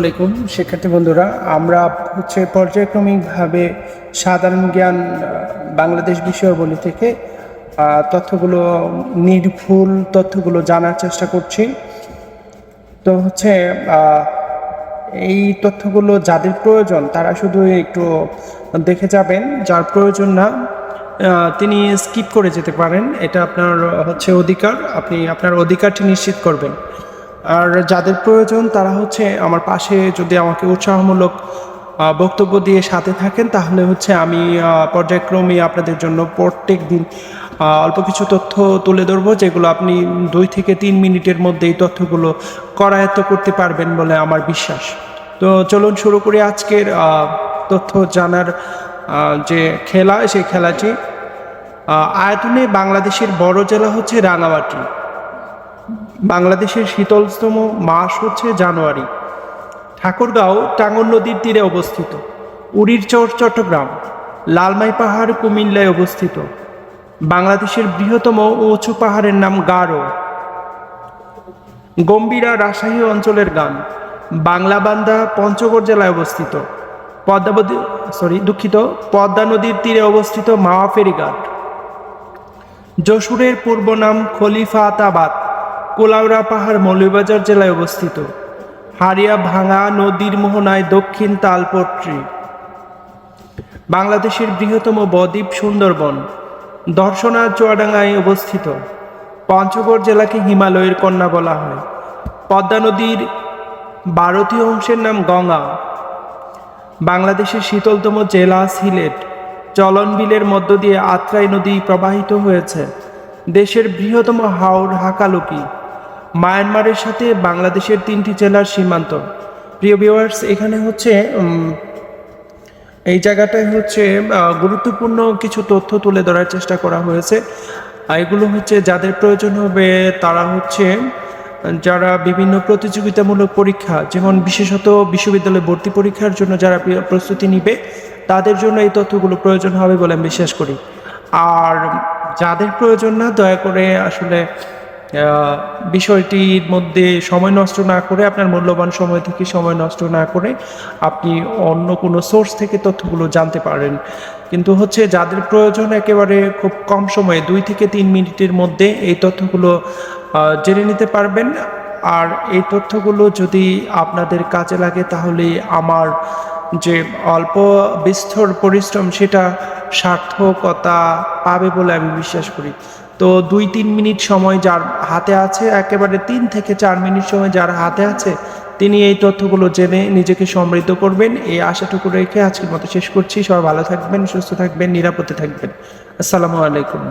আলাইকুম, শিক্ষার্থী বন্ধুরা, আমরা হচ্ছে পর্যায়ক্রমিকভাবে সাধারণ জ্ঞান বাংলাদেশ বিষয়াবলী থেকে তথ্যগুলো নির্ভুল তথ্যগুলো জানার চেষ্টা করছি। তো হচ্ছে এই তথ্যগুলো যাদের প্রয়োজন, তারা শুধু একটু দেখে যাবেন। যার প্রয়োজন না তিনি স্কিপ করে যেতে পারেন। এটা আপনার হচ্ছে অধিকার। আপনি আপনার অধিকারটি নিশ্চিত করবেন। আর যাদের প্রয়োজন, তারা হচ্ছে আমার পাশে যদি আমাকে উৎসাহমূলক বক্তব্য দিয়ে সাথে থাকেন, তাহলে হচ্ছে আমি পর্যায়ক্রমে আপনাদের জন্য প্রত্যেক দিন অল্প কিছু তথ্য তুলে ধরবো, যেগুলো আপনি দুই থেকে তিন মিনিটের মধ্যে এই তথ্যগুলো করায়ত্ত করতে পারবেন বলে আমার বিশ্বাস। তো চলুন শুরু করি আজকের তথ্য জানার যে খেলা, সেই খেলাটি। আয়তনে বাংলাদেশের বড় জেলা হচ্ছে রাঙামাটি বাংলাদেশের শীতলতম মাস হচ্ছে জানুয়ারি। ঠাকুরগাঁও টাঙ্গন নদীর তীরে অবস্থিত। উড়িরচর চট্টগ্রাম, লালমাই পাহাড় কুমিল্লায় অবস্থিত। বাংলাদেশের বৃহত্তম উঁচু পাহাড়ের নাম গারো। গম্ভীরা রাজশাহী অঞ্চলের গান। বাংলাবান্ধা পঞ্চগড় জেলায় অবস্থিত। পদ্মাবতী সরি দুঃখিত, পদ্মা নদীর তীরে অবস্থিত মাওয়া ফেরিঘাট। যশোরের পূর্ব নাম খলিফাতাবাদ। কোলাউড়া পাহাড় মৌলভীবাজার জেলায় অবস্থিত। হারিয়া ভাঙা নদীর মোহনায় দক্ষিণ তালপট্রি বাংলাদেশের বৃহত্তম বদ্বীপ সুন্দরবন দর্শনা চুয়াডাঙ্গায় অবস্থিত। পঞ্চগড় জেলাকে হিমালয়ের কন্যা বলা হয়। পদ্মা নদীর ভারতীয় অংশের নাম গঙ্গা। বাংলাদেশের শীতলতম জেলা সিলেট চলন বিলের মধ্য দিয়ে আত্রাই নদী প্রবাহিত হয়েছে। দেশের বৃহত্তম হাওর হাকালুকি। মায়ানমারের সাথে বাংলাদেশের তিনটি জেলার সীমান্ত। প্রিয় ভিউয়ার্স এখানে হচ্ছে এই জায়গাটায় হচ্ছে গুরুত্বপূর্ণ কিছু তথ্য তুলে ধরার চেষ্টা করা হয়েছে। এগুলো হচ্ছে, যাদের প্রয়োজন হবে, তারা হচ্ছে, যারা বিভিন্ন প্রতিযোগিতামূলক পরীক্ষা, যেমন বিশেষত বিশ্ববিদ্যালয় ভর্তি পরীক্ষার জন্য যারা প্রি- প্রস্তুতি নিবে, তাদের জন্য এই তথ্যগুলো প্রয়োজন হবে বলে আমি বিশ্বাস করি। আর যাদের প্রয়োজন না, দয়া করে আসলে বিষয়টির মধ্যে সময় নষ্ট না করে, আপনার মূল্যবান সময় থেকে সময় নষ্ট না করে আপনি অন্য কোনো সোর্স থেকে তথ্যগুলো জানতে পারেন। কিন্তু হচ্ছে যাদের প্রয়োজন একেবারে খুব কম সময়ে, দুই থেকে তিন মিনিটের মধ্যে এই তথ্যগুলো জেনে নিতে পারবেন। আর এই তথ্যগুলো যদি আপনাদের কাজে লাগে, তাহলে আমার যে অল্প বিস্তর পরিশ্রম, সেটা সার্থকতা পাবে বলে আমি বিশ্বাস করি। তো দুই তিন মিনিট সময় যার হাতে আছে, একেবারে তিন থেকে চার মিনিট সময় যার হাতে আছে, তিনি এই তথ্যগুলো জেনে নিজেকে সমৃদ্ধ করবেন। এই আশাটুকু রেখে আজকের মতো শেষ করছি। সবাই ভালো থাকবেন, সুস্থ থাকবেন, নিরাপদে থাকবেন। আসসালামু আলাইকুম।